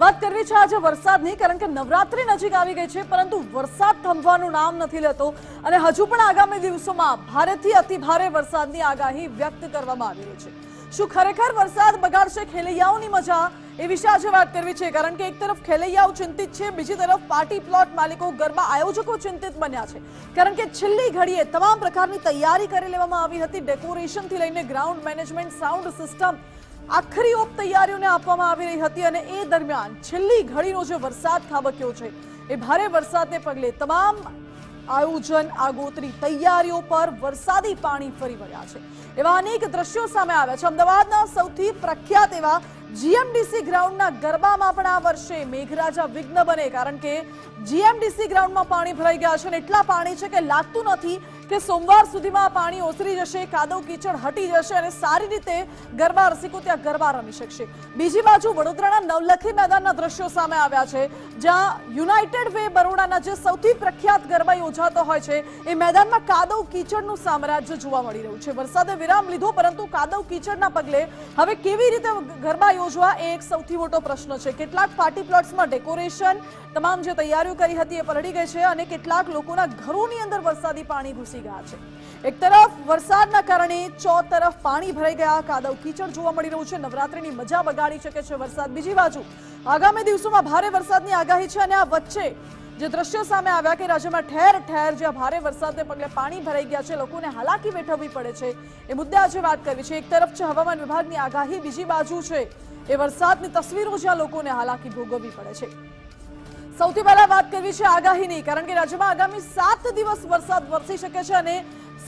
વાત કરવી છે આજે વરસાદની, કારણ કે નવરાત્રી નજીક આવી ગઈ છે, પરંતુ વરસાદ થંભવાનું નામ નથી લેતો. અને હજુ પણ આગામી દિવસોમાં ભારેથી અતિ ભારે વરસાદની આગાહી વ્યક્ત કરવામાં આવી રહી છે. શું ખરેખર વરસાદ બગાડશે ખેલૈયાઓની મજા? એ વિશે આજે વાત કરવી છે, કારણ કે એક તરફ ખેલૈયાઓ ચિંતિત છે, બીજી તરફ પાર્ટી પ્લોટ માલિકો ગરબા આયોજકો ચિંતિત બન્યા છે. કારણ કે છેલ્લી ઘડીએ તમામ પ્રકારની તૈયારી કરી લેવામાં આવી હતી, ડેકોરેશનથી લઈને ગ્રાઉન્ડ મેનેજમેન્ટ, સાઉન્ડ સિસ્ટમ આખરી ઓપ તૈયારીઓને આપવામાં આવી રહી હતી અને એ દરમિયાન છેલ્લી ઘડીનો જે વરસાદ ખાબક્યો છે, એ ભારે વરસાદને પગલે તમામ આયોજન આગોતરી તૈયારીઓ પર વરસાદી પાણી ફરી વળ્યા છે. એવા અનેક દ્રશ્યો સામે આવ્યા છે. અમદાવાદના સૌથી પ્રખ્યાત એવા જીએમડીસી ગ્રાઉન્ડના ગરબામાં પણ આ વર્ષે મેઘરાજા વિઘ્ન બને, કારણ કે જીએમડીસી ગ્રાઉન્ડમાં પાણી ભરાઈ ગયા છે અને એટલા પાણી છે કે લાગતું નથી કે સોમવાર સુધીમાં પાણી ઓસરી જશે, કાદવ કીચડ હટી જશે અને સારી રીતે ગરબા રસિકો ત્યાં ગરબા રમી શકશે. બીજી બાજુ વડોદરાના નવલખી મેદાનના દ્રશ્યો સામે આવ્યા છે, જ્યાં યુનાઇટેડ વે બરોડાના જે સૌથી પ્રખ્યાત ગરબા યોજાતો હોય છે, એ મેદાનમાં કાદવ કીચડનું સામ્રાજ્ય જોવા મળી રહ્યું છે. વરસાદે વિરામ લીધો, પરંતુ કાદવ કીચડના પગલે હવે કેવી રીતે ગરબા યોજવા એ એક સૌથી મોટો પ્રશ્ન છે. કેટલાક પાર્ટી પ્લોટ્સમાં ડેકોરેશન, તમામ જે તૈયારીઓ કરી હતી એ પલળી ગઈ છે અને કેટલાક લોકોના ઘરોની અંદર વરસાદી પાણી ઘૂસી ગયા છે. એક તરફ વરસાદના કારણે ચો તરફ પાણી ભરાઈ ગયા, કાદવ કીચડ જોવા મળી રહ્યું છે, નવરાત્રીની મજા બગાડી શકે છે વરસાદ. બીજી બાજુ, આગામી દિવસોમાં ભારે વરસાદની આગાહી છે અને આ વચ્ચે જે દ્રશ્યો સામે આવ્યા કે રાજ્યમાં ઠેર ઠેર જ્યાં ભારે વરસાદને પગલે પાણી ભરાઈ ગયા છે, લોકોને હાલાકી વેઠવવી પડે છે, એ મુદ્દે આજે વાત કરવી છે. એક તરફ છે હવામાન વિભાગની આગાહી, બીજી બાજુ છે એ વરસાદની તસવીરો જ્યાં લોકોને હાલાકી ભોગવવી પડે છે. સૌથી પહેલા વાત કરવી છે આગાહીની, કારણ કે રાજ્યમાં આગામી સાત દિવસ વરસાદ વરસી શકે છે અને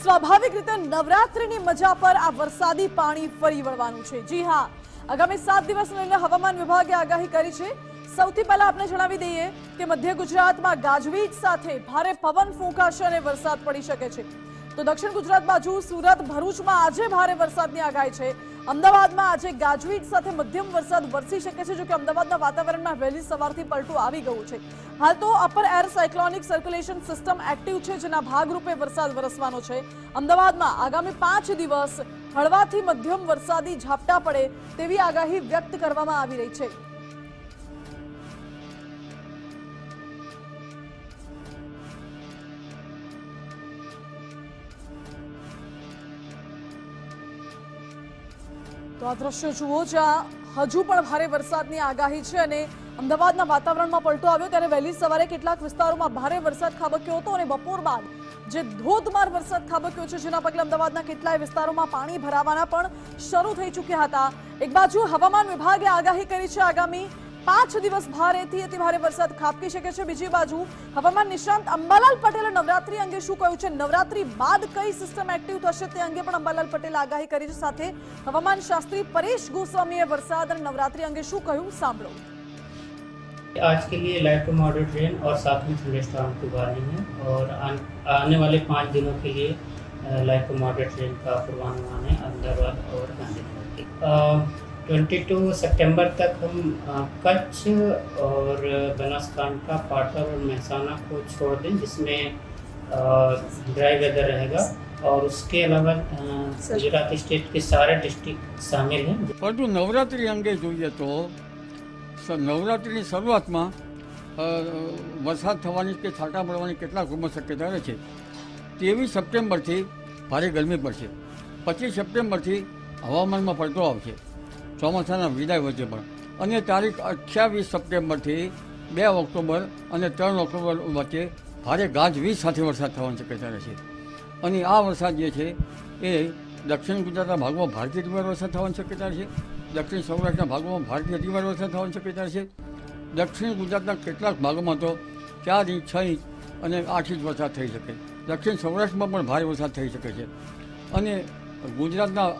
સ્વાભાવિક રીતે નવરાત્રીની મજા પર આ વરસાદી પાણી ફરી વળવાનું છે. જી હા, આગામી સાત દિવસ લઈને હવામાન વિભાગે આગાહી કરી છે. સૌથી પહેલા આપણે જણાવી દઈએ કે મધ્ય ગુજરાતમાં ગાજવીજ સાથે ભારે પવન ફૂંકાશે અને વરસાદ પડી શકે છે. તો દક્ષિણ ગુજરાત બાજુ સુરત, ભરૂચમાં આજે ભારે વરસાદની આગાહી છે. અમદાવાદમાં આજે ગાજવીજ સાથે મધ્યમ વરસાદ વરસી શકે છે જો કે અમદાવાદના વાતાવરણમાં વહેલી સવારથી પલટું આવી ગયું છે. હાલ તો upper air cyclonic circulation system active છે, જેના ભાગરૂપે વરસાદ વરસવાનો છે. અમદાવાદમાં આગામી પાંચ દિવસ હળવાથી મધ્યમ વરસાદી ઝાપટા પડે તેવી આગાહી વ્યક્ત કરવામાં આવી રહી છે. તો આ દ્રશ્યો જુઓ જ્યાં હજુ પણ ભારે વરસાદની આગાહી છે અને અમદાવાદના વાતાવરણમાં પલટો આવ્યો ત્યારે વહેલી સવારે કેટલાક વિસ્તારોમાં ભારે વરસાદ ખાબક્યો હતો અને બપોર બાદ જે ધોધમાર વરસાદ ખાબક્યો છે, જેના પગલે અમદાવાદના કેટલાય વિસ્તારોમાં પાણી ભરાવાના પણ શરૂ થઈ ચૂક્યા હતા. એક બાજુ હવામાન વિભાગે આગાહી કરી છે આગામી પાંચ દિવસ ભારેથી અતિ ભારે વરસાદ ખાબકી શકે છે બીજી બાજુ હવામાન નિષ્ણાંત અંબાલાલ પટેલે નવરાત્રી અંગે શું કહ્યું છે નવરાત્રી બાદ કઈ સિસ્ટમ એક્ટિવ થશે તે અંગે પણ અંબાલાલ પટેલે આગાહી કરી છે સાથે હવામાન શાસ્ત્રી પરેશ ગોસ્વામીએ વરસાદ અને નવરાત્રી અંગે શું કહ્યું સાંભળો आज के लिए लाइट टू मॉडरेट रेन और साथ में थंडरस्टॉर्म की वार्निंग है और आन, आने वाले पाँच दिनों के लिए लाइट टू मॉडरेट रेन का पूर्वानुमान है अहमदाबाद और गांधीनगर ट्वेंटी टू सितंबर तक हम अ, कच्छ और बनासकांठा पाटर और महसाना को छोड़ दें जिसमें ड्राई वेदर रहेगा और उसके अलावा अ, गुजरात स्टेट के सारे डिस्ट्रिक्ट शामिल हैं પરંતુ નવરાત્રિ અંગે જોઈએ તો સ- નવરાત્રિની શરૂઆતમાં અ, વરસાદ થવાની કે છાંટા પડવાની કેટલાક રૂમમાં શક્યતા રહે છે ત્રેવીસ સપ્ટેમ્બરથી ભારે ગરમી પડશે પચીસ સપ્ટેમ્બરથી હવામાનમાં પલટો આવશે ચોમાસાના વિદાય વચ્ચે પણ. અને તારીખ અઠ્યાવીસ સપ્ટેમ્બરથી બે ઓક્ટોબર અને ત્રણ ઓક્ટોબર વચ્ચે ભારે ગાજવીજ સાથે વરસાદ થવાની શક્યતા રહેશે. અને આ વરસાદ જે છે એ દક્ષિણ ગુજરાતના ભાગમાં ભારતીય અતિવાર વરસાદ થવાની શક્યતા છે દક્ષિણ સૌરાષ્ટ્રના ભાગોમાં ભારતીય અતિવાર વરસાદ થવાની શક્યતા છે દક્ષિણ ગુજરાતના કેટલાક ભાગોમાં તો ચાર ઇંચ, છ ઇંચ અને આઠ ઇંચ વરસાદ થઈ શકે. દક્ષિણ સૌરાષ્ટ્રમાં પણ ભારે વરસાદ થઈ શકે છે. અને ગુજરાતના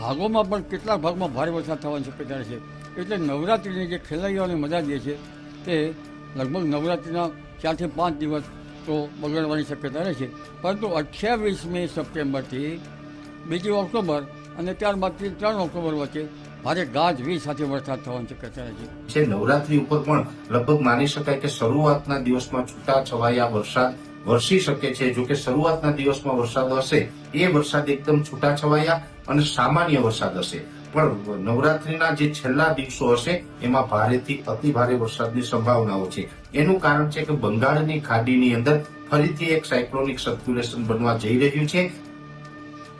ભાગોમાં પણ કેટલાક ભાગમાં ભારે વરસાદ થવાની શક્યતા છે. એટલે નવરાત્રિની જે ખેલૈયાઓની મજા જે છે, તે લગભગ નવરાત્રિના ચારથી પાંચ દિવસ તો બગડવાની શક્યતા રહે છે. પરંતુ અઠ્યાવીસમી સપ્ટેમ્બરથી બીજી ઓક્ટોબર અને ત્યારબાદથી ત્રણ ઓક્ટોબર વચ્ચે ભારે ગાજવીજ સાથે વરસાદ થવાની શક્યતા છે. છે નવરાત્રી ઉપર પણ લગભગ માની શકાય કે શરૂઆતના દિવસમાં છૂટા છવાયા વરસાદ વરસી શકે છે. જો કે શરૂઆતના દિવસમાં વરસાદ હશે, એ વરસાદ એકદમ છૂટા છવાયા અને સામાન્ય વરસાદ હશે. પણ નવરાત્રીના જે છેલ્લા દિવસો હશે, એમાં ભારેથી અતિ ભારે વરસાદની સંભાવનાઓ છે. એનું કારણ છે કે બંગાળની ખાડીની અંદર ફરીથી એક સાયક્લોનિક સર્ક્યુલેશન બનવા જઈ રહ્યું છે.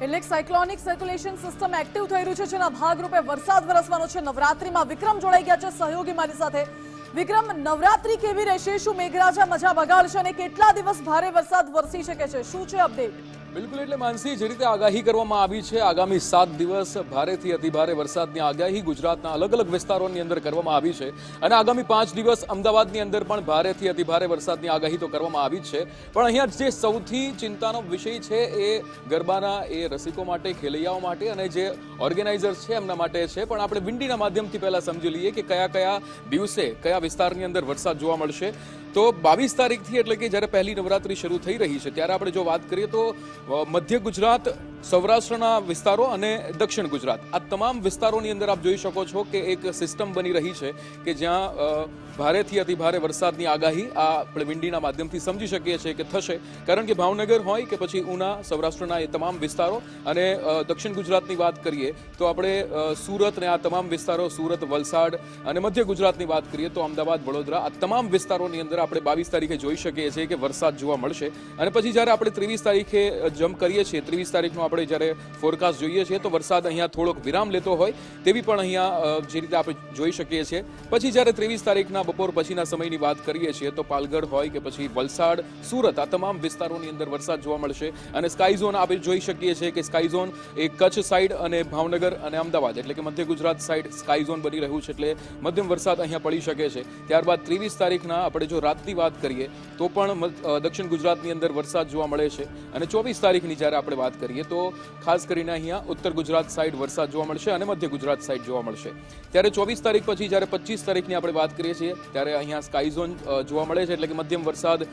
એટલે સાયક્લોનિક સર્ક્યુલેશન સિસ્ટમ એક્ટિવ થઈ રહ્યું છે, જેના ભાગરૂપે વરસાદ વરસવાનો છે. નવરાત્રીમાં વિક્રમ જોડાઈ ગયા છે સહયોગી મારી સાથે. વિક્રમ, નવરાત્રી કેવી રહેશે? શું મેઘરાજા મજા બગાડશે? અને કેટલા દિવસ ભારે વરસાદ વરસી શકે છે? શું છે અપડેટ? બિલકુલ, એટલે માનસી, જે રીતે આગાહી કરવામાં આવી છે, આગામી સાત દિવસ ભારેથી અતિભારે વરસાદની આગાહી ગુજરાતના અલગ અલગ વિસ્તારોની અંદર કરવામાં આવી છે અને આગામી પાંચ દિવસ અમદાવાદની અંદર પણ ભારેથી અતિભારે વરસાદની આગાહી તો કરવામાં આવી જ છે. પણ અહીંયા જે સૌથી ચિંતાનો વિષય છે એ ગરબાના, એ રસિકો માટે, ખેલૈયાઓ માટે અને જે ઓર્ગેનાઇઝર્સ છે એમના માટે છે. પણ આપણે વિંડીના માધ્યમથી પહેલાં સમજી લઈએ કે કયા કયા દિવસે કયા વિસ્તારની અંદર વરસાદ જોવા મળશે. તો બાવીસ તારીખથી એટલે કે જ્યારે પહેલી નવરાત્રી શરૂ થઈ રહી છે, ત્યારે આપણે જો વાત કરીએ તો મધ્ય ગુજરાત સૌરાષ્ટ્રના વિસ્તારો અને દક્ષિણ ગુજરાત. આ તમામ વિસ્તારોની અંદર આપ જોઈ શકો છો કે એક સિસ્ટમ બની રહી છે કે જ્યાં ભારેથી અતિભારે વરસાદની આગાહી આ આપણે વિંડીના માધ્યમથી સમજી શકીએ છીએ કે થશે. કારણ કે ભાવનગર હોય કે પછી ઉના, સૌરાષ્ટ્રના એ તમામ વિસ્તારો અને દક્ષિણ ગુજરાતની વાત કરીએ તો આપણે સુરત ને આ તમામ વિસ્તારો, સુરત, વલસાડ અને મધ્ય ગુજરાતની વાત કરીએ તો અમદાવાદ, વડોદરા આ તમામ વિસ્તારોની અંદર આપણે બાવીસ તારીખે જોઈ શકીએ છીએ કે વરસાદ જોવા મળશે. અને પછી જ્યારે આપણે ત્રેવીસ તારીખે જમ્પ કરીએ છીએ, ત્રેવીસ તારીખનો આપણે જ્યારે ફોરકાસ્ટ જોઈએ છીએ તો વરસાદ અહીંયા થોડોક વિરામ લેતો હોય તેવી પણ અહીંયા જે રીતે આપણે જોઈ શકીએ છીએ. પછી જ્યારે ત્રેવીસ તારીખના બપોર પછીના સમયની વાત કરીએ છીએ તો પાલગઢ હોય કે પછી વલસાડ, સુરત, આ તમામ વિસ્તારોની અંદર વરસાદ જોવા મળશે. અને સ્કાય ઝોન આપણે જોઈ શકીએ છીએ કે સ્કાય ઝોન એ કચ્છ સાઈડ અને ભાવનગર અને અમદાવાદ, એટલે કે મધ્ય ગુજરાત સાઈડ સ્કાય ઝોન બની રહ્યું છે, એટલે મધ્યમ વરસાદ અહીંયા પડી શકે છે. ત્યારબાદ ત્રેવીસ તારીખના આપણે જો રાતની વાત કરીએ તો પણ દક્ષિણ ગુજરાતની અંદર વરસાદ જોવા મળે છે. અને ચોવીસ તારીખની જ્યારે આપણે વાત કરીએ તો ખાસ કરીને અહીંયા ઉત્તર ગુજરાત સાઈડ વરસાદ જોવા મળશે અને મધ્ય ગુજરાત સાઈડ જોવા મળશે. ત્યારે ચોવીસ તારીખ પછી, જ્યારે પચીસ તારીખની આપણે વાત કરીએ છીએ, ત્યારે અહીંયા સ્કાય ઝોન જોવા મળે છે એટલે કે મધ્યમ વરસાદ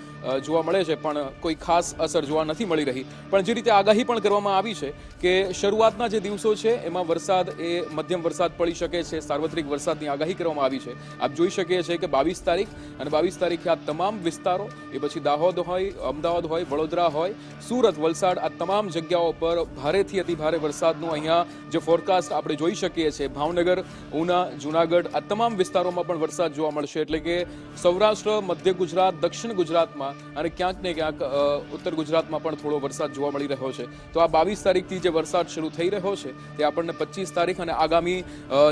જોવા મળે છે, પણ કોઈ ખાસ અસર જોવા નથી મળી રહી. પણ જે રીતે આગાહી પણ કરવામાં આવી છે કે શરૂઆતના જે દિવસો છે, એમાં વરસાદ એ મધ્યમ વરસાદ પડી શકે છે, સાર્વત્રિક વરસાદની આગાહી કરવામાં આવી છે. આપ જોઈ શકીએ છીએ કે બાવીસ તારીખ અને બાવીસ તારીખે આ તમામ વિસ્તારો, એ પછી દાહોદ હોય, અમદાવાદ હોય, વડોદરા હોય, સુરત, વલસાડ, આ તમામ જગ્યાઓ પર ભારેથી અતિ ભારે વરસાદનું અહીંયા જે ફોરકાસ્ટ આપણે જોઈ શકીએ છીએ. ભાવનગર, ઉના, જુનાગઢ આ તમામ વિસ્તારોમાં પણ વરસાદ જોવા મળશે. એટલે કે સૌરાષ્ટ્ર, મધ્ય ગુજરાત, દક્ષિણ ગુજરાતમાં અને ક્યાંક ને ક્યાંક ઉત્તર ગુજરાતમાં પણ થોડો વરસાદ જોવા મળી રહ્યો છે. તો આ બાવીસ તારીખથી જે વરસાદ શરૂ થઈ રહ્યો છે, તે આપણને પચીસ તારીખ અને આગામી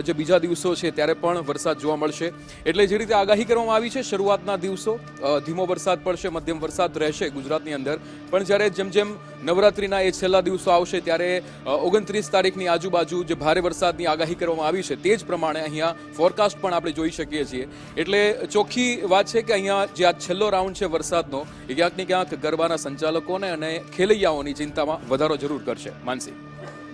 જે બીજા દિવસો છે ત્યારે પણ વરસાદ જોવા મળશે. એટલે જે રીતે આગાહી કરવામાં આવી છે, શરૂઆતના દિવસો ધીમો વરસાદ પડશે, મધ્યમ વરસાદ રહેશે ગુજરાતની અંદર. પણ જ્યારે જેમ જેમ નવરાત્રિના એ છેલ્લા દિવસો આવશે ત્યારે ઓગણત્રીસ તારીખની આજુબાજુ જે ભારે વરસાદની આગાહી કરવામાં આવી છે તે જ પ્રમાણે અહીંયા ફોરકાસ્ટ પણ આપણે જોઈ શકીએ છીએ. એટલે ચોખ્ખી વાત છે કે અહીંયા જે આ છેલ્લો રાઉન્ડ છે વરસાદનો, એ ક્યાંક ક્યાંક ગરબાના સંચાલકોને અને ખેલૈયાઓની ચિંતામાં વધારો જરૂર કરશે. માનસી.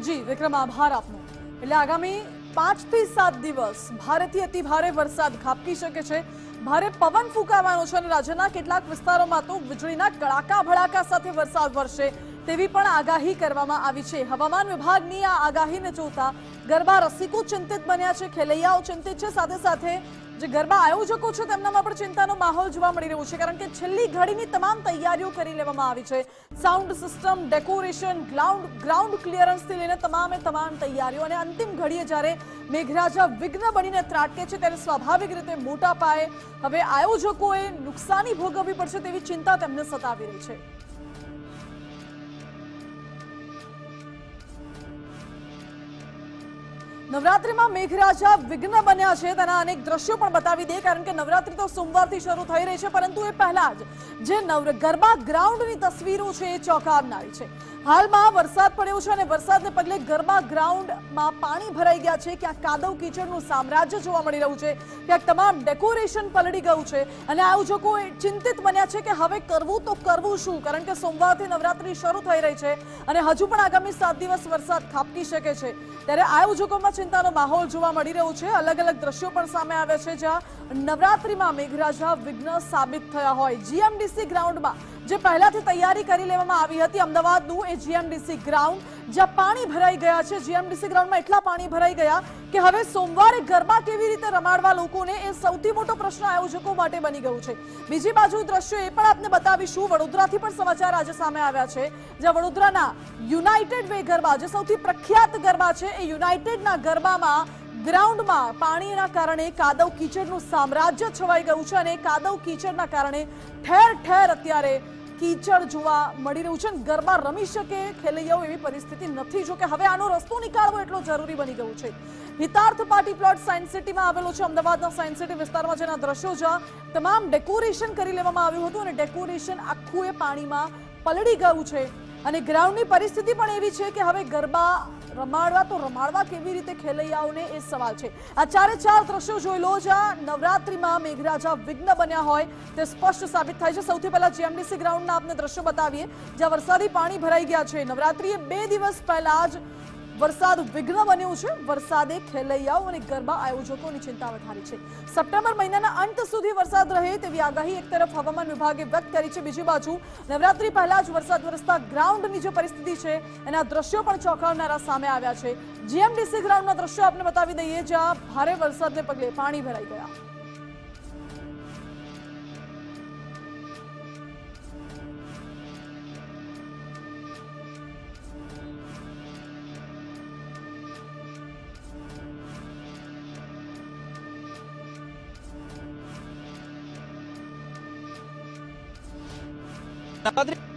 જી, વિક્રમ, આભાર આપનો. એટલે આગામી પાંચથી સાત દિવસ ભારેથી અતિ ભારે વરસાદ ખાબકી શકે છે. ભારે પવન ફૂંકાવાનો છે અને રાજ્યના કેટલાક વિસ્તારોમાં તો વીજળીના કડાકા ભડાકા સાથે વરસાદ વરસે. તેવી પણ આગાહી કરવામાં આવી છે. હવામાન વિભાગની આ આગાહીને જોતા ગરબા રસિકો ચિંતિત બન્યા છે, ખેલૈયાઓ ચિંતિત છે. સાથે સાથે જે ગરબા આયોજકો છે, તેમનામાં પણ ચિંતાનો માહોલ જોવા મળી રહ્યો છે, કારણ કે છેલ્લી ઘડીની તમામ તૈયારીઓ કરી લેવામાં આવી છે. Sound system, decoration ground ground ક્લિયરન્સથી લઈને તમામે તમામ તૈયારીઓ અને અંતિમ ઘડીએ જ્યારે મેઘરાજા વિઘ્ન બનીને ત્રાટકે છે, ત્યારે સ્વાભાવિક રીતે મોટા પાયે હવે આયોજકોએ નુકસાની ભોગવવી પડશે તેવી ચિંતા તેમને સતાવી રહી છે. નવરાત્રીમાં મેઘરાજા વિઘ્ન બન્યા છે. તેના અનેક દ્રશ્યો પણ બતાવી દે કારણ કે નવરાત્રિ તો સોમવારથી શરૂ થઈ રહી છે, પરંતુ એ પહેલા જ જે નવ ગરબા ગ્રાઉન્ડની તસવીરો છે, એ ચોંકાવનારી છે. હાલમાં વરસાદ પડ્યો છે અને વરસાદને પગલે ગરબા ગ્રાઉન્ડમાં પાણી ભરાઈ ગયા છે. ક્યાંક કાદવ કીચડનું સામ્રાજ્ય જોવા મળી રહ્યું છે. ક્યાંક તમામ ડેકોરેશન પલળી ગયું છે. અને આયોજકો ચિંતિત બન્યા છે કે હવે કરવું તો કરવું શું? કારણ કે સોમવારથી નવરાત્રી શરૂ થઈ રહી છે અને હજુ પણ આગામી સાત દિવસ વરસાદ ખાબકી શકે છે. ત્યારે આયોજકોમાં ચિંતાનો માહોલ જોવા મળી રહ્યો છે. અલગ અલગ દ્રશ્યો પણ સામે આવ્યા છે, જ્યાં નવરાત્રીમાં મેઘરાજા વિઘ્ન સાબિત થયા હોય. જીએમડીસી ગ્રાઉન્ડમાં જે પહેલાથી તૈયારી કરી લેવામાં આવી હતી અમદાવાદનું એ જીએમડીસી ગ્રાઉન્ડ, જ્યાં પાણી ભરાઈ ગયા છે. જીએમડીસી ગ્રાઉન્ડમાં એટલા પાણી ભરાઈ ગયા કે હવે સોમવારે ગરબા કેવી રીતે રમાડવા લોકોને એ સૌથી મોટો પ્રશ્ન આયોજકો માટે બની ગયું છે. બીજી બાજુ દ્રશ્યો એ પણ આપને બતાવીશું. વડોદરાથી પણ સમાચાર આજે સામે આવ્યા છે, જ્યાં વડોદરાના યુનાઇટેડ વે ગરબા, જે સૌથી પ્રખ્યાત ગરબા છે, એ યુનાઇટેડના ગરબામાં ગ્રાઉન્ડમાં પાણીના કારણે કાદવ કીચડનું સામ્રાજ્ય છવાઈ ગયું છે અને કાદવ કીચડના કારણે ઠેર ઠેર અત્યારે કીચડ જોવા મળી રહ્યું છે ગરબા રમી શકે ખેલૈયાઓ એવી પરિસ્થિતિ નથી. જો કે હવે આનો રસ્તો નીકાળવો એટલો જરૂરી બની ગયું છે. હિતાર્થ પાર્ટી પ્લોટ સાયન્સ સિટીમાં આવેલો છે. અમદાવાદના સાયન્સ સિટી વિસ્તારમાં જેના દ્રશ્યો જ્યાં તમામ ડેકોરેશન કરી લેવામાં આવ્યું હતું અને ડેકોરેશન આખું એ પાણીમાં પલળી ગયું છે. અને ગ્રાઉન્ડની પરિસ્થિતિ પણ એવી છે કે હવે ગરબા રમાડવા તો રમાડવા કેવી રીતે ખેલૈયાઓને એ સવાલ છે. આ ચારે ચાર દ્રશ્યો જોઈ લો જ્યાં નવરાત્રિમાં મેઘરાજા વિઘ્ન બન્યા હોય તે સ્પષ્ટ સાબિત થાય છે. સૌથી પહેલા જીએમડીસી ગ્રાઉન્ડના આપને દ્રશ્યો બતાવીએ. જ્યાં વરસાદી પાણી ભરાઈ ગયા છે. નવરાત્રિએ બે દિવસ પહેલા જ વરસાદ વિઘ્ન બન્યું છે. વરસાદે ખેલૈયાઓ અને ગરબા આયોજકોની ચિંતા વધારી છે. સપ્ટેમ્બર મહિનાના અંત સુધી વરસાદ રહે તેવી આગાહી એક તરફ હવામાન વિભાગે વ્યક્ત કરી છે. બીજી બાજુ નવરાત્રી પહેલા જ વરસાદ વરસતા ગ્રાઉન્ડની જે પરિસ્થિતિ છે, એના દ્રશ્યો પણ ચોંકાવનારા સામે આવ્યા છે. જીએમડીસી ગ્રાઉન્ડના દ્રશ્યો આપને બતાવી દઈએ જ્યાં ભારે વરસાદને પગલે પાણી ભરાઈ ગયા.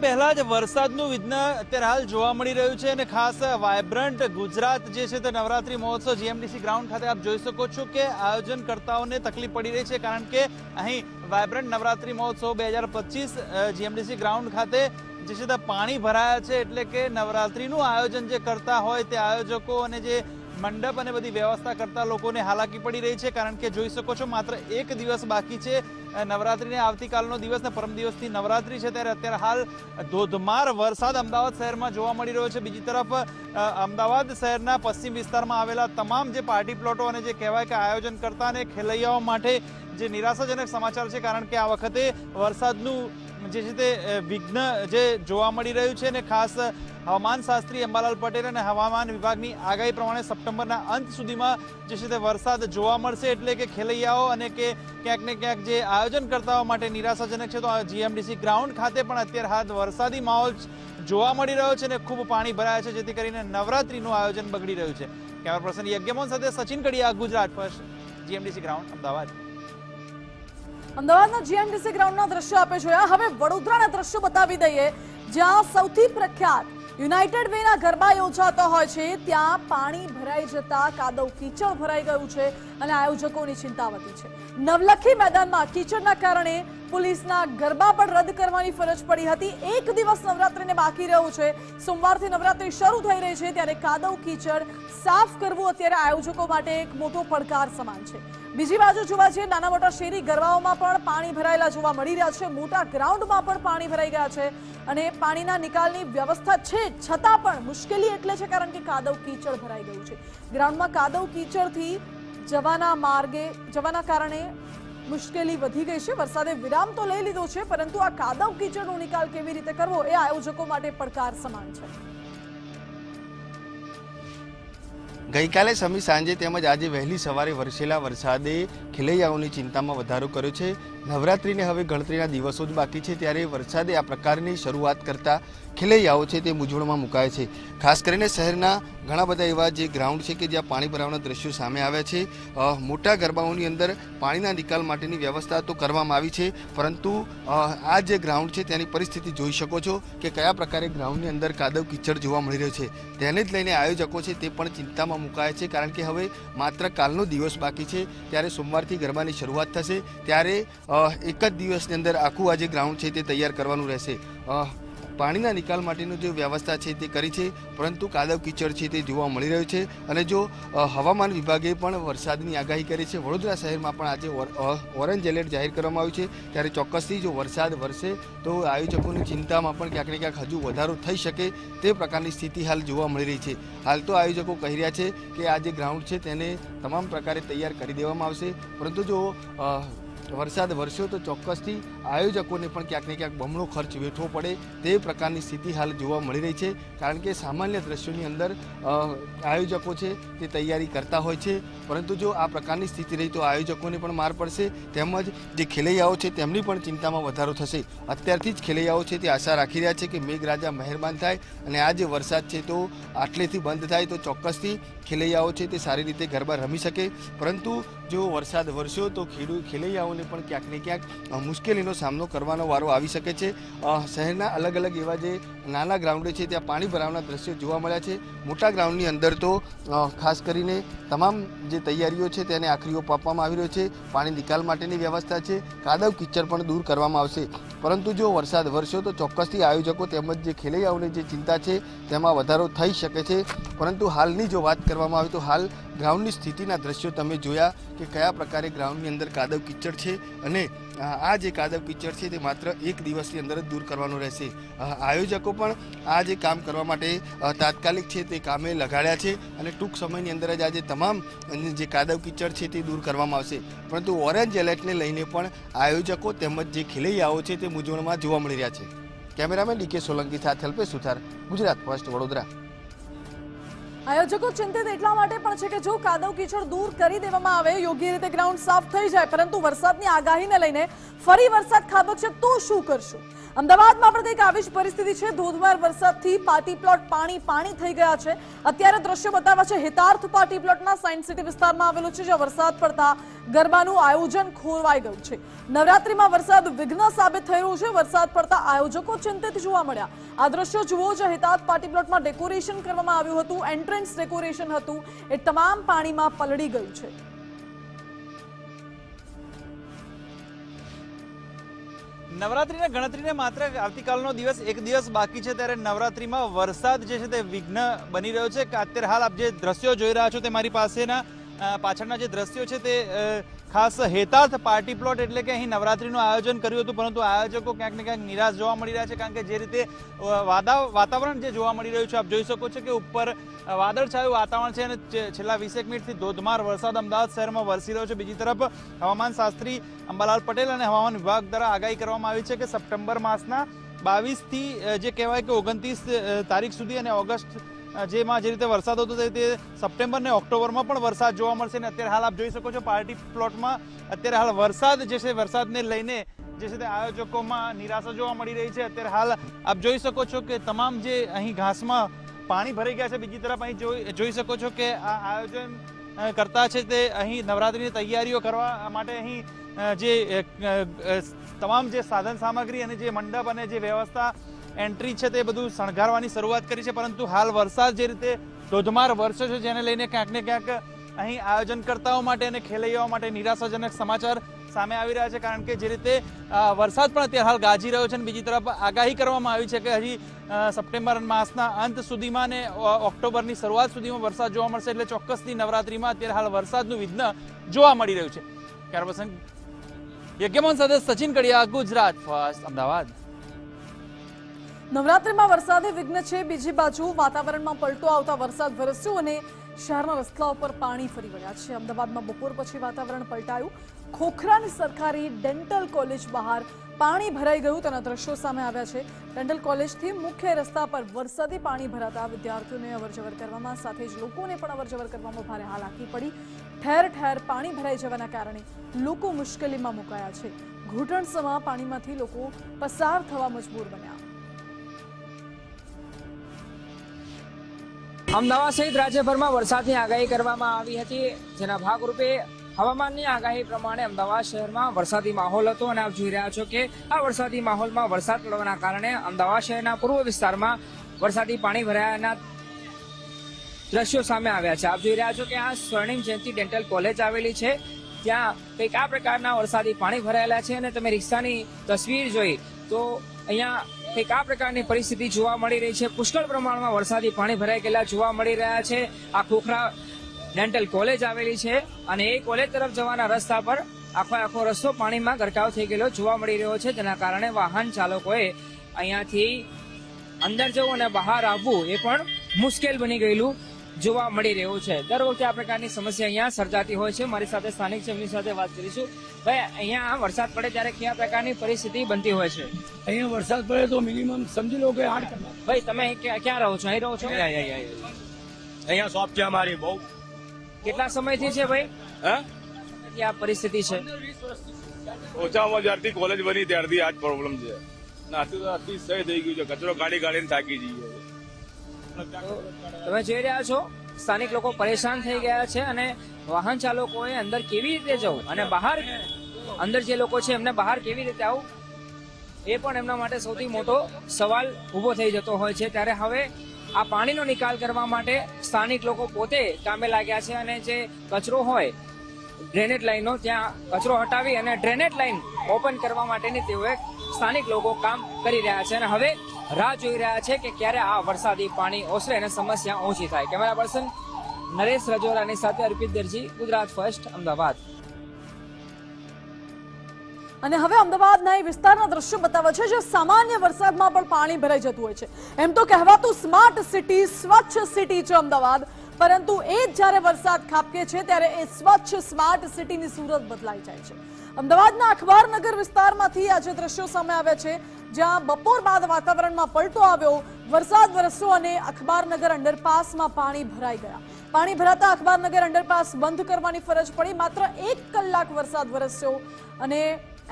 પહેલા જ વરસાદનું વિઘ્ન અત્યારે હાલ જોવા મળી રહ્યું છે અને ખાસ વાયબ્રન્ટ ગુજરાત જે છે તે નવરાત્રી મહોત્સવ જીએમડીસી ગ્રાઉન્ડ ખાતે આપ જોઈ શકો છો કે આયોજનકર્તાઓને તકલીફ પડી રહી છે કારણ કે અહીં વાયબ્રન્ટ નવરાત્રી મહોત્સવ બે હજાર પચીસ જીએમડીસી ગ્રાઉન્ડ ખાતે જે છે તે પાણી ભરાયા છે એટલે કે નવરાત્રીનું આયોજન જે કરતા હોય તે આયોજકો અને જે મંડપ અને બધી વ્યવસ્થા કરતા લોકોને હાલાકી પડી રહી છે કારણ કે જોઈ શકો છો માત્ર એક દિવસ બાકી છે નવરાત્રીને આવતીકાલનો દિવસ ને પરમ દિવસથી નવરાત્રિ છે ત્યારે અત્યારે હાલ ધોધમાર વરસાદ અમદાવાદ શહેરમાં જોવા મળી રહ્યો છે. બીજી તરફ અમદાવાદ શહેરના પશ્ચિમ વિસ્તારમાં આવેલા તમામ જે પાર્ટી પ્લોટો અને જે કહેવાય કે આયોજન કરતા અને ખેલૈયાઓ માટે જે નિરાશાજનક સમાચાર છે, કારણ કે આ વખતે વરસાદનું જે છે તે વિઘ્ન જે જોવા મળી રહ્યું છે ને ખાસ હવામાન શાસ્ત્રી અંબાલાલ પટેલ અને હવામાન વિભાગની આગાહી પ્રમાણે સપ્ટેમ્બરના અંત સુધીમાં જે છે તે વરસાદ જોવા મળશે એટલે કે ખેલૈયાઓ અને કે ક્યાંક ને ક્યાંક જે આયોજનકર્તાઓ માટે નિરાશાજનક છે તો આ જીએમડીસી ગ્રાઉન્ડ ખાતે પણ અત્યારે હાલ વરસાદી માહોલ જોવા મળી રહ્યો છે અને ખૂબ પાણી ભરાયા છે, જેથી કરીને નવરાત્રીનું આયોજન બગડી રહ્યું છે. કેમેરા પર્સન યજ્ઞમોહન સાથે Sachin Kadiya Gujarat first, GMDC ground, Ahmedabad. અમદાવાદના જીએમડીસી ગ્રાઉન્ડના દ્રશ્યો આપે જોયા. હવે વડોદરાના દ્રશ્યો બતાવી દઈએ, જ્યાં સૌથી પ્રખ્યાત યુનાઇટેડ વેના ગરબા યોજાતા હોય છે. ત્યાં પાણી ભરાઈ જતા કાદવ કીચડ ભરાઈ ગયું છે અને આયોજકોની ચિંતા વધી છે. નવલખી મેદાનમાં કીચડના કારણે પોલીસના ગરબા પણ રદ કરવાની ફરજ પડી હતી. એક દિવસ નવરાત્રીને બાકી રહ્યું છે. સોમવારથી નવરાત્રી શરૂ થઈ રહી છે, ત્યારે કાદવ કીચડ સાફ કરવું અત્યારે આયોજકો માટે એક મોટો પડકાર સમાન છે. બીજી બાજુ જોવા જઈએ, નાના મોટા શેરી ગરવાઓમાં પણ પાણી ભરાયેલા જોવા મળી રહ્યા છે. મોટા ગ્રાઉન્ડમાં પણ પાણી ભરાઈ ગયા છે અને પાણીના નિકાલની વ્યવસ્થા છે. છતાં પણ મુશ્કેલી એટલે છે કારણ કે કાદવ કીચડ ભરાઈ ગયું છે. ગ્રાઉન્ડમાં કાદવ કીચડથી જવાના માર્ગે, જવાના કારણે મુશ્કેલી વધી ગઈ છે. વરસાદે વિરામ તો લઈ લીધો છે, પરંતુ આ કાદવ કીચડનો નિકાલ કેવી રીતે કરવો એ આયોજકો માટે પડકાર સમાન છે. ગઈકાલે સમી સાંજે તેમજ આજે વહેલી સવારે વરસેલા વરસાદે ખેલૈયાઓની ચિંતામાં વધારો કર્યો છે. નવરાત્રિને હવે ગણતરીના દિવસો જ બાકી છે ત્યારે વરસાદે આ પ્રકારની શરૂઆત કરતા ખેલૈયાઓ છે તે મૂંઝવણમાં મુકાય છે. ખાસ કરીને શહેરના ઘણા બધા એવા જે ગ્રાઉન્ડ છે કે જ્યાં પાણી ભરાવાના દ્રશ્યો સામે આવ્યા છે. મોટા ગરબાઓની અંદર પાણીના નિકાલ માટેની વ્યવસ્થા તો કરવામાં આવી છે, પરંતુ આ જે ગ્રાઉન્ડ છે તેની પરિસ્થિતિ જોઈ શકો છો કે કયા પ્રકારે ગ્રાઉન્ડની અંદર કાદવ કીચડ જોવા મળી રહ્યો છે. તેને જ લઈને આયોજકો છે તે પણ ચિંતામાં મુકાયા છે કારણ કે હવે માત્ર કાલનો દિવસ બાકી છે. ત્યારે સોમવારથી ગરબાની શરૂઆત થશે. ત્યારે એક જ દિવસની અંદર આખું આ જે ગ્રાઉન્ડ છે તે તૈયાર કરવાનું રહેશે. પાણીના નિકાલ માટેની જે વ્યવસ્થા છે તે કરી છે, પરંતુ કાદવ કીચડ છે તે જોવા મળી રહ્યું છે અને જો હવામાન વિભાગે પણ વરસાદની આગાહી કરી છે, વડોદરા શહેરમાં પણ આજે ઓરેન્જ એલર્ટ જાહેર કરવામાં આવ્યું છે. ત્યારે ચોક્કસથી જો વરસાદ વરસે તો આયોજકોની ચિંતામાં પણ ક્યાંક ને ક્યાંક હજુ વધારો થઈ શકે તે પ્રકારની સ્થિતિ હાલ જોવા મળી રહી છે. હાલ તો આયોજકો કહી રહ્યા છે કે આ જે ગ્રાઉન્ડ છે તેને તમામ પ્રકારે તૈયાર કરી દેવામાં આવશે. પરંતુ જો વરસાદ વરસ્યો તો ચોક્કસથી આયોજકોને પણ ક્યાંક ને ક્યાંક બમણો ખર્ચ વેઠવો પડે તે પ્રકારની સ્થિતિ હાલ જોવા મળી રહી છે. કારણ કે સામાન્ય દ્રશ્યોની અંદર આયોજકો છે તે તૈયારી કરતા હોય છે. પરંતુ જો આ પ્રકારની સ્થિતિ રહી તો આયોજકોને પણ માર પડશે. તેમજ જે ખેલૈયાઓ છે તેમની પણ ચિંતામાં વધારો થશે. અત્યારથી જ ખેલૈયાઓ છે તે આશા રાખી રહ્યા છે કે મેઘરાજા મહેરબાન થાય અને આ જે વરસાદ છે તો આટલેથી બંધ થાય તો ચોક્કસથી ખેલૈયાઓ છે તે સારી રીતે ગરબા રમી શકે. પરંતુ જો વરસાદ વરસ્યો તો ખેડૂત ખેલૈયાઓને પણ ક્યાંક ને ક્યાંક મુશ્કેલીનો સામનો કરવાનો વારો આવી શકે છે. શહેરના અલગ અલગ એવા જે નાના ગ્રાઉન્ડો છે, ત્યાં પાણી ભરાવાના દ્રશ્યો જોવા મળ્યા છે. મોટા ગ્રાઉન્ડની અંદર તો ખાસ કરીને તમામ જે તૈયારીઓ છે તેને આખરી ઓપ આપવામાં આવી રહ્યો છે. પાણી નિકાલ માટેની વ્યવસ્થા છે. કાદવ કિચડ પણ દૂર કરવામાં આવશે. પરંતુ જો વરસાદ વરસ્યો તો ચોક્કસથી આયોજકો તેમજ જે ખેલૈયાઓની જે ચિંતા છે, તેમાં વધારો થઈ શકે છે. પરંતુ હાલની જો વાત કરવામાં આવે તો હાલ ગ્રાઉન્ડની સ્થિતિના દ્રશ્યો તમે જોયા કે કયા પ્રકારે ગ્રાઉન્ડની અંદર કાદવ કિચડ છે અને આ જે કાદવ કિચડ છે તે માત્ર એક દિવસની અંદર જ દૂર કરવાનું રહેશે. આયોજકો પણ આ જે કામ કરવા માટે તાત્કાલિક છે તે કામે લગાડ્યા છે અને ટૂંક સમયની અંદર જ આજે તમામ જે કાદવ કિચડ છે તે દૂર કરવામાં આવશે. પરંતુ ઓરેન્જ એલર્ટને લઈને પણ આયોજકો તેમજ જે ખેલૈયાઓ છે તે મૂંઝવણમાં જોવા મળી રહ્યા છે. કેમેરામેન ડીકે સોલંકી સાથે અલ્પેશ સુથાર, ગુજરાત ફર્સ્ટ વડોદરા. આયોજકો ચિંતિત એટલા માટે પણ છે કે જો કાદવ કીચડ દૂર કરી દેવામાં આવે, યોગ્ય રીતે ગ્રાઉન્ડ સાફ થઈ જાય, પરંતુ વરસાદની આગાહીને લઈને ફરી વરસાદ ખાબકશે તો શું કરશું? અમદાવાદમાં પણ કંઈક આવી જ પરિસ્થિતિ છે. ધોધમાર વરસાદથી પાર્ટી પ્લોટ પાણી પાણી થઈ ગયા છે. અત્યારે દ્રશ્ય બતાવ્યા છે, હિતાર્થ પાર્ટી પ્લોટના સાયન્સ સિટી વિસ્તારમાં આવેલું છે, જ્યાં વરસાદ પડતા ગરબાનું આયોજન ખોરવાઈ ગયું છે. નવરાત્રીમાં વરસાદ વિઘ્ન સાબિત થઈ રહ્યું છે. વરસાદ પડતા આયોજકો ચિંતિત જોવા મળ્યા. આ દ્રશ્યો જુઓ જે હિતાર્થ પાર્ટી પ્લોટમાં ડેકોરેશન કરવામાં આવ્યું હતું. એન્ટ્રન્સ ડેકોરેશન હતું. એ તમામ પાણીમાં પલળી ગયું છે. નવરાત્રીના ગણતરીને માત્ર આવતીકાલનો દિવસ, એક દિવસ બાકી છે ત્યારે નવરાત્રિમાં વરસાદ જે છે તે વિઘ્ન બની રહ્યો છે. કે અત્યારે હાલ આપ જે દ્રશ્યો જોઈ રહ્યા છો તે મારી પાસેના પાછળના જે દ્રશ્યો છે તે ખાસ હેતાર્થ પાર્ટી પ્લોટ એટલે કે અહીં નવરાત્રીનું આયોજન કર્યું હતું, પરંતુ આયોજકો ક્યાંક ને ક્યાંક નિરાશ જોવા મળી રહ્યા છે, કારણ કે જે રીતે વાતાવરણ જે જોવા મળી રહ્યું છે, આપ જોઈ શકો છો કે ઉપર વાદળછાયું વાતાવરણ છે અને છેલ્લા વીસેક મિનિટથી ધોધમાર વરસાદ અમદાવાદ શહેરમાં વરસી રહ્યો છે. બીજી તરફ, હવામાન શાસ્ત્રી અંબાલાલ પટેલ અને હવામાન વિભાગ દ્વારા આગાહી કરવામાં આવી છે કે સપ્ટેમ્બર માસના બાવીસથી જે કહેવાય કે ઓગણત્રીસ તારીખ સુધી અને ઓગસ્ટ જેમાં જે રીતે વરસાદ હતો તે સપ્ટેમ્બર ને ઓક્ટોબરમાં પણ વરસાદ જોવા મળશે અને અત્યારે હાલ આપ જોઈ શકો છો પાર્ટી પ્લોટમાં અત્યારે હાલ વરસાદ જે છે, વરસાદને લઈને જે છે તે આયોજકોમાં નિરાશા જોવા મળી રહી છે. અત્યારે હાલ આપ જોઈ શકો છો કે તમામ જે અહીં ઘાસમાં પાણી ભરાઈ ગયા છે, બીજી તરફ અહીં જોઈ જોઈ શકો છો કે આ આયોજન કરતા છે તે અહીં નવરાત્રિની તૈયારીઓ કરવા માટે અહીં જે તમામ જે સાધન સામગ્રી અને જે મંડપ અને જે વ્યવસ્થા એન્ટ્રી છે તે બધું શણગારવાની શરૂઆત કરી છે, પરંતુ હાલ વરસાદ જે રીતે ધોધમાર વરસે છે, જેને લઈને ક્યાંક ને ક્યાંક અહીં આયોજનકર્તાઓ માટે અને ખેલૈયાઓ માટે નિરાશાજનક સમાચાર સામે આવી રહ્યા છે, કારણ કે જે રીતે વરસાદ પણ અત્યારે હાલ ગાજી રહ્યો છે અને બીજી તરફ આગાહી કરવામાં આવી છે કે હજી સપ્ટેમ્બર માસના અંત સુધીમાં ને ઓક્ટોબરની શરૂઆત સુધીમાં વરસાદ જોવા મળશે એટલે ચોક્કસથી નવરાત્રીમાં અત્યારે હાલ વરસાદનું વિઘ્ન જોવા મળી રહ્યું છે. ત્યાર પછી યજ્ઞમોહન સાથે સચિન કડિયા, ગુજરાત ફર્સ્ટ, અમદાવાદ. નવરાત્રીમાં વરસાદે વિઘ્ન છે. બીજી બાજુ વાતાવરણમાં પલટો આવતા વરસાદ વરસ્યો અને શહેરના રસ્તાઓ પર પાણી ફરી વળ્યા છે. અમદાવાદમાં બપોર પછી વાતાવરણ પલટાયું. ખોખરાની સરકારી ડેન્ટલ કોલેજ બહાર પાણી ભરાઈ ગયું. તેના દ્રશ્યો સામે આવ્યા છે. ડેન્ટલ કોલેજથી મુખ્ય રસ્તા પર વરસાદી પાણી ભરાતા વિદ્યાર્થીઓને અવરજવર કરવામાં, સાથે જ લોકોને પણ અવરજવર કરવામાં ભારે હાલાકી પડી. ઠેર ઠેર પાણી ભરાઈ જવાના કારણે લોકો મુશ્કેલીમાં મુકાયા છે. ઘૂંટણસમાં પાણીમાંથી લોકો પસાર થવા મજબૂર બન્યા. અમદાવાદ સહિત રાજ્યભરમાં વરસાદની આગાહી કરવામાં આવી હતી, જેના ભાગરૂપે હવામાનની આગાહી પ્રમાણે અમદાવાદ શહેરમાં વરસાદી માહોલ હતો અને આપ જોઈ રહ્યા છો કે આ વરસાદી માહોલમાં વરસાદ પડવાના કારણે અમદાવાદ શહેરના પૂર્વ વિસ્તારમાં વરસાદી પાણી ભરાયાના દ્રશ્યો સામે આવ્યા છે. આપ જોઈ રહ્યા છો કે આ સ્વર્ણિમ જયંતિ ડેન્ટલ કોલેજ આવેલી છે. ત્યાં કંઈક આ પ્રકારના વરસાદી પાણી ભરાયેલા છે અને તમે રિક્ષાની તસવીર જોઈ, તો અહીંયા કંઈક આ પ્રકારની પરિસ્થિતિ જોવા મળી રહી છે. પુષ્કળ પ્રમાણમાં વરસાદી પાણી ભરાઈ ગયેલા જોવા મળી રહ્યા છે. આ ખોખરા ડેન્ટલ કોલેજ આવેલી છે અને એ કોલેજ તરફ જવાના રસ્તા પર આખો આખો રસ્તો પાણીમાં ગરકાવ થઈ ગયેલો જોવા મળી રહ્યો છે. જેના કારણે વાહન ચાલકોએ અહીંયાથી અંદર જવું અને બહાર આવવું એ પણ મુશ્કેલ બની ગયેલું જોવા મળી રહ્યું છે. દર વખતે આ પ્રકારની સમસ્યા અહીંયા સર્જાતી હોય છે. મારી સાથે સ્થાનિક છે એમની સાથે વાત કરીશું. ભાઈ અહીંયા વરસાદ પડે ત્યારે કયા પ્રકારની પરિસ્થિતિ બનતી હોય છે? અહીંયા વરસાદ પડે તો મિનિમમ સમજી લો કે આઠ કલાક. ભાઈ તમે અહીં ક્યાં ક્યાં રહો છો? અહીં રહો છો? અહીંયા શોપ છે અમારી બહુ. કેટલા સમયથી છે ભાઈ? હા? આ પરિસ્થિતિ છે. ઓછામાં જ્યારથી કોલેજ બની ત્યારથી આ જ પ્રોબ્લેમ છે. નાથી તો અતિશય થઈ ગયું છે. કચરો કાઢી કાઢીને થાકી જઈએ. તમે જોઈ રહ્યા છો, સ્થાનિક લોકો પરેશાન થઈ ગયા છે અને વાહન ચાલકોએ અંદર કેવી રીતે જવું અને બહાર અંદર જે લોકો છે એમને બહાર કેવી રીતે આવું, એ પણ એમના માટે સૌથી મોટો સવાલ ઊભો થઈ જતો હોય છે. ત્યારે હવે આ પાણીનો નિકાલ કરવા માટે સ્થાનિક લોકો પોતે કામે લાગ્યા છે અને જે કચરો હોય, ડ્રેનેજ લાઈનો ત્યાં કચરો હટાવી અને ડ્રેનેજ લાઈન ઓપન કરવા માટેની તેઓએ સ્થાનિક લોકો કામ કરી રહ્યા છે. અને હવે રાહ જોઈ રહ્યા છે કે ક્યારે આ વરસાદી પાણી ઓસરે અને સમસ્યા ઓછી થાય. કેમેરા પર્સન નરેશ રજોરાની સાથે અર્પિત દરજી, ગુજરાત ફર્સ્ટ, અમદાવાદ. અને હવે અમદાવાદના એ વિસ્તારના દ્રશ્યો બતાવે છે જે સામાન્ય વરસાદમાં પણ પાણી ભરાઈ જતું હોય છે. એમ તો કહેવાતું સ્માર્ટ સિટી સ્વચ્છ સિટી છે અમદાવાદ. પરંતુ એ જ જ્યારે વરસાદ ખાબકે છે ત્યારે એ સ્વચ્છ સ્માર્ટ સિટીની સુરત બદલાઈ જાય છે. અમદાવાદના અખબારનગર વિસ્તારમાંથી આજે દ્રશ્યો સામે આવ્યા છે, જ્યાં બપોર બાદ વાતાવરણમાં પલટો આવ્યો, વરસાદ વરસ્યો અને અખબારનગર અંડરપાસમાં પાણી ભરાઈ ગયા. પાણી ભરાતા અખબારનગર અંડરપાસ બંધ કરવાની ફરજ પડી, માત્ર એક કલાક વરસાદ વરસ્યો અને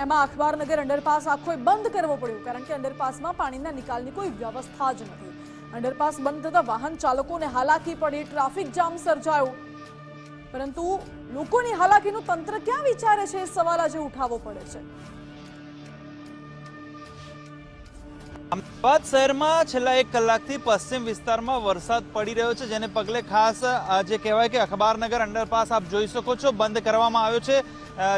એમાં અખબારનગર અંડરપાસ આખો બંધ કરવો પડ્યો, કારણ કે અંડરપાસમાં પાણીના નિકાલની કોઈ વ્યવસ્થા જ નથી. અંડરપાસ બંધ થતા વાહન ચાલકોને હાલાકી પડી, ટ્રાફિક જામ સર્જાયો. પરંતુ લોકોની હાલાકીનું તંત્ર ક્યાં વિચારે છે એ સવાલ આજે ઉઠાવવો પડે છે. અમદાવાદ શહેરમાં છેલ્લા એક કલાકથી પશ્ચિમ વિસ્તારમાં વરસાદ પડી રહ્યો છે, જેને પગલે ખાસ જે કહેવાય કે અખબારનગર અંડરપાસ આપ જોઈ શકો છો, બંધ કરવામાં આવ્યો છે.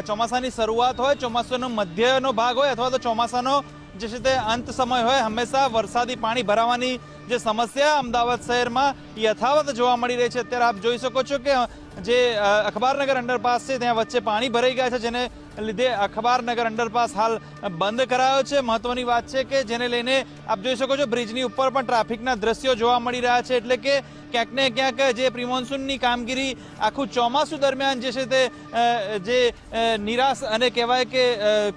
ચોમાસાની શરૂઆત હોય, ચોમાસાનો મધ્યનો ભાગ હોય, અથવા તો ચોમાસાનો જે છે તે અંત સમય હોય, હંમેશા વરસાદી પાણી ભરાવાની જે સમસ્યા અમદાવાદ શહેરમાં યથાવત જોવા મળી રહી છે, અત્યારે આપ જોઈ શકો છો કે જે અખબારનગર અંડરપાસ છે, ત્યાં વચ્ચે પાણી ભરાઈ ગયા છે, જેને લીધે અખબારનગર અંડરપાસ હાલ બંધ કરાયો છે. મહત્વની વાત છે કે, જેને લઈને આપ જોઈ શકો છો, બ્રિજની ઉપર પણ ટ્રાફિકના દ્રશ્યો જોવા મળી રહ્યા છે. એટલે કે ક્યાંક ને ક્યાંક જે પ્રિમોન્સૂનની કામગીરી આખું ચોમાસું દરમિયાન જે છે તે જે નિરાશ અને કહેવાય કે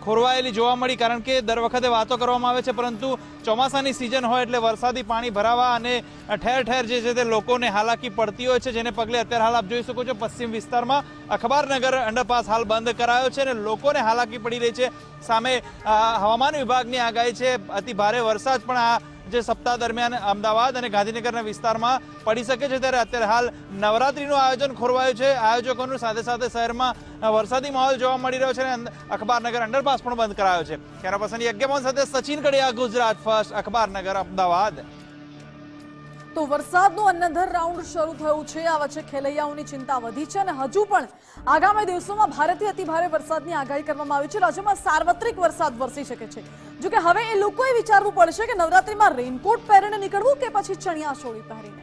ખોરવાયેલી જોવા મળી કારણ કે દર વખતે વાતો કરવામાં આવે છે, પરંતુ ચોમાસાની સિઝન હોય એટલે વરસાદી પાણી ભરાવા અને ઠેર ઠેર જે છે તે લોકોને હાલાકી પડતી હોય છે, જેને પગલે અત્યારે હાલ આપ જોઈ શકો છો પશ્ચિમ વિસ્તારમાં અખબારનગર અંડરપાસ હાલ બંધ કરાયો છે અને લોકોને હાલાકી પડી રહી છે. સામે હવામાન વિભાગની આગાહી છે, અતિ ભારે વરસાદ પણ આ જે સપ્તાહ દરમિયાન અમદાવાદ અને ગાંધીનગરના વિસ્તારમાં પડી શકે છે, ત્યારે અત્યારે હાલ નવરાત્રીનું આયોજન ખોરવાયું છે. આયોજકોનું સાથે સાથે શહેરમાં વરસાદી માહોલ જોવા મળી રહ્યો છે અને અખબારનગર અંડરપાસ પણ બંધ કરાયો છે. કેમેરા પસંદ યજ્ઞમોહન સાથે સચિન કડિયા, ગુજરાત ફર્સ્ટ, અખબારનગર, અમદાવાદ. તો વરસાદનું અન્નધર રાઉન્ડ શરૂ થયું છે. આ વચ્ચે ખેલૈયાઓની ચિંતા વધી છે અને હજુ પણ આગામી દિવસોમાં ભારેથી અતિભારે વરસાદની આગાહી કરવામાં આવી છે. રાજ્યમાં સાર્વત્રિક વરસાદ વરસી શકે છે. જો કે હવે એ લોકોએ વિચારવું પડશે કે નવરાત્રીમાં રેનકોટ પહેરીને નીકળવું કે પછી ચણિયા ચોળી પહેરીને?